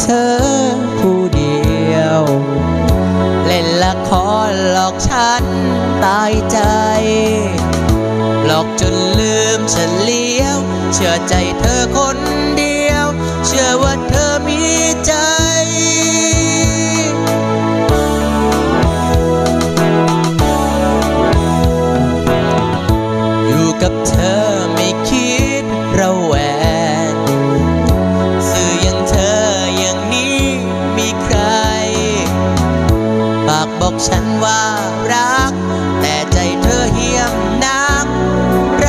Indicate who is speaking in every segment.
Speaker 1: เธอผู้เดียว เล่นละครหลอกฉันตายใจ หลอกจนลืมฉันเลี้ยว เชื่อใจเธอคนเดียว เชื่อว่าเธอมีใจอยู่กับเธ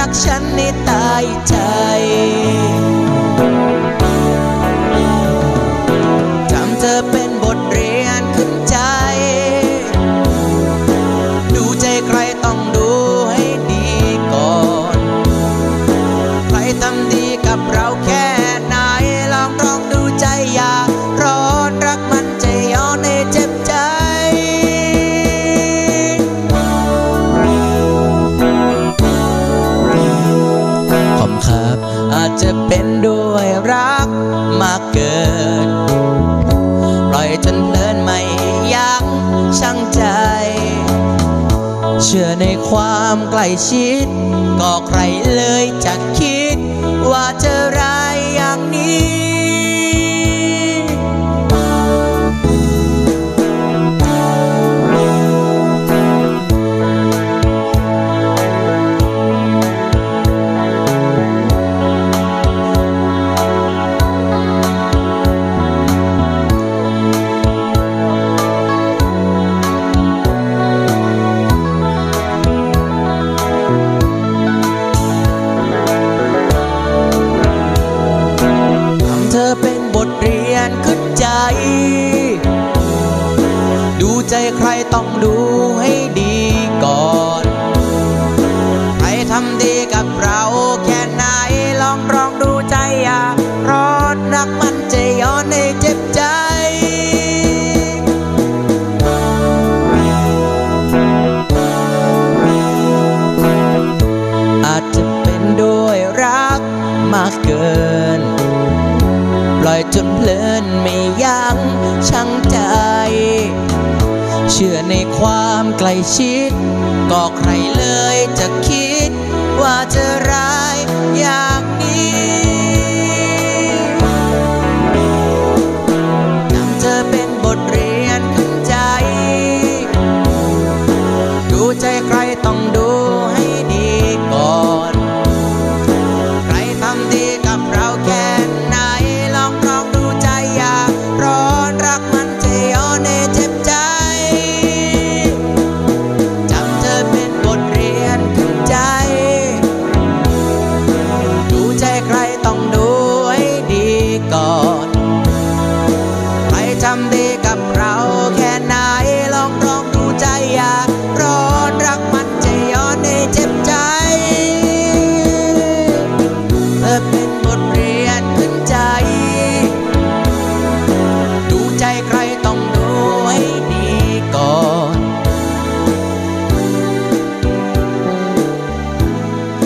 Speaker 1: รักฉันในตายใจ ด้วยรักมากเกิน ปล่อยจนเพลินไม่ยั้งชั่งใจ เชื่อในความใกล้ชิด ก็ใครเลยจะคิด ว่าจะร้ายอย่างนี้ ใครต้องดูให้ดีก่อน ใครทำดีกับเราแค่ไหนลองลองดูใจอย่าร้อนรักมันจะย้อนให้เจ็บใจอาจจะเป็นด้วยรักมากเกิน ปล่อยจนเพลินไม่ยั้งชั่งใจ ชื่อในความใกล้ชิด ก็ใครเลยจะคิดว่าจะร้ายอย่า